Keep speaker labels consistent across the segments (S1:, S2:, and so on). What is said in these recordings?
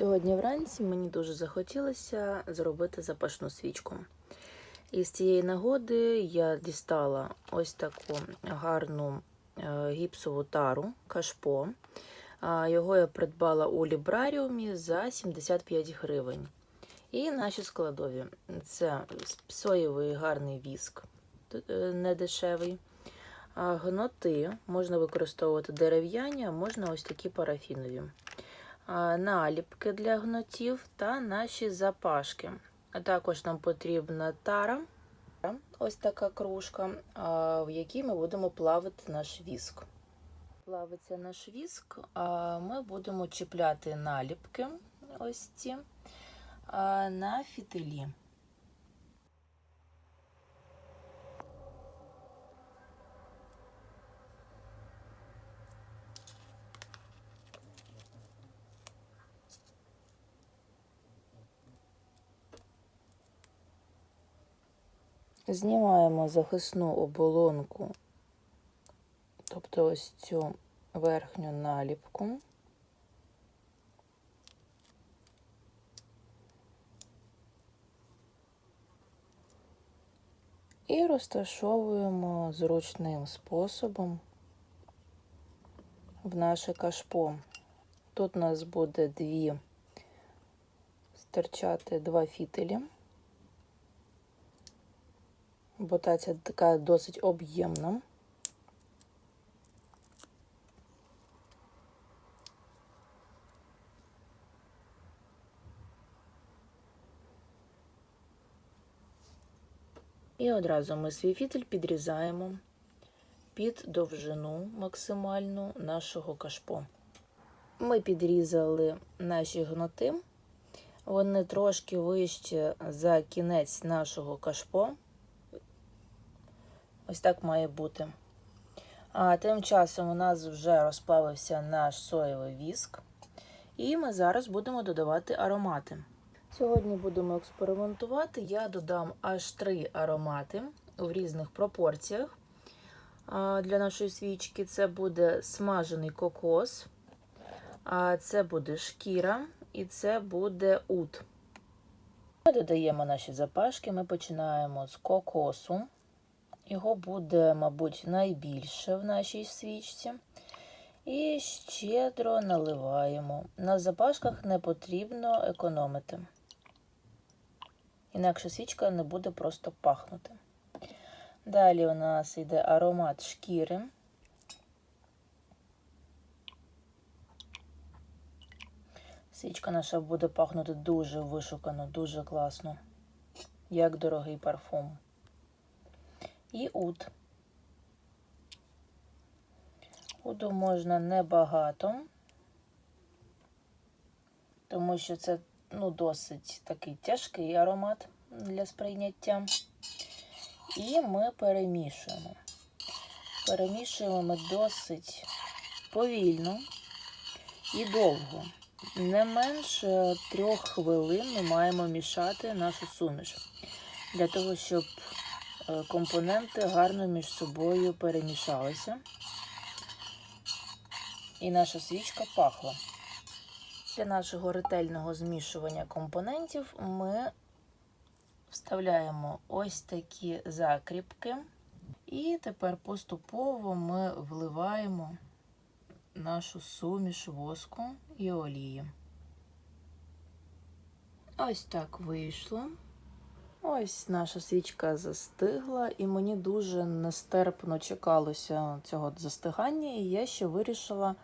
S1: Сьогодні вранці мені дуже захотілося зробити запашну свічку. І з цієї нагоди я дістала ось таку гарну е, гіпсову тару кашпо. Його я придбала у лібраріумі за 75 гривень. І наші складові це соєвий гарний віск, е, недешевий. Гноти можна використовувати дерев'яні, а можна ось такі парафінові. Наліпки для гнотів та наші запашки. А також нам потрібна тара, ось така кружка, в якій ми будемо плавити наш віск. Плавиться наш віск, ми будемо чіпляти наліпки ось ці на фітилі. Знімаємо захисну оболонку, тобто ось цю верхню наліпку. І розташовуємо зручним способом в наше кашпо. Тут у нас буде дві стирчати два фітелі. Бо та ця така досить об'ємна. І одразу ми свій фітель підрізаємо під довжину максимальну нашого кашпо. Ми підрізали наші гноти, вони трошки вище за кінець нашого кашпо. Ось так має бути. А тим часом у нас вже розплавився наш соєвий віск, і ми зараз будемо додавати аромати. Сьогодні будемо експериментувати. Я додам аж три аромати в різних пропорціях для нашої свічки. Це буде смажений кокос, це буде шкіра і це буде ут. Ми додаємо наші запашки. Ми починаємо з кокосу. Його буде, мабуть, найбільше в нашій свічці. І щедро наливаємо. На запашках не потрібно економити. Інакше свічка не буде просто пахнути. Далі у нас йде аромат шкіри. Свічка наша буде пахнути дуже вишукано, дуже класно, як дорогий парфум і ут. Уду можна небагато, тому що це ну, досить такий тяжкий аромат для сприйняття. І ми перемішуємо. Перемішуємо ми досить повільно і довго. Не менше трьох хвилин ми маємо мішати нашу суміш для того, щоб компоненти гарно між собою перемішалися, і наша свічка пахла. Для нашого ретельного змішування компонентів ми вставляємо ось такі закріпки, і тепер поступово ми вливаємо нашу суміш воску і олії. Ось так вийшло. Ось наша свічка застигла, і мені дуже нестерпно чекалося цього застигання, і я ще вирішила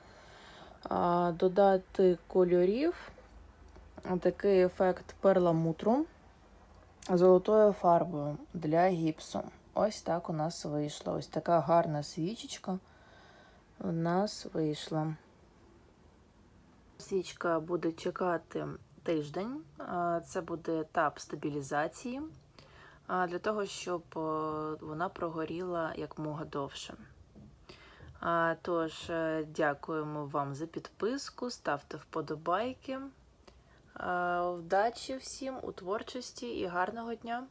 S1: а, додати кольорів, такий ефект перламутру золотою фарбою для гіпсу. Ось так у нас вийшло. Ось така гарна свічечка у нас вийшла. Свічка буде чекати тиждень. Це буде етап стабілізації для того, щоб вона прогоріла якмога довше. Тож, е, дякуємо вам за підписку, ставте вподобайки. Вдачі всім у творчості і гарного дня!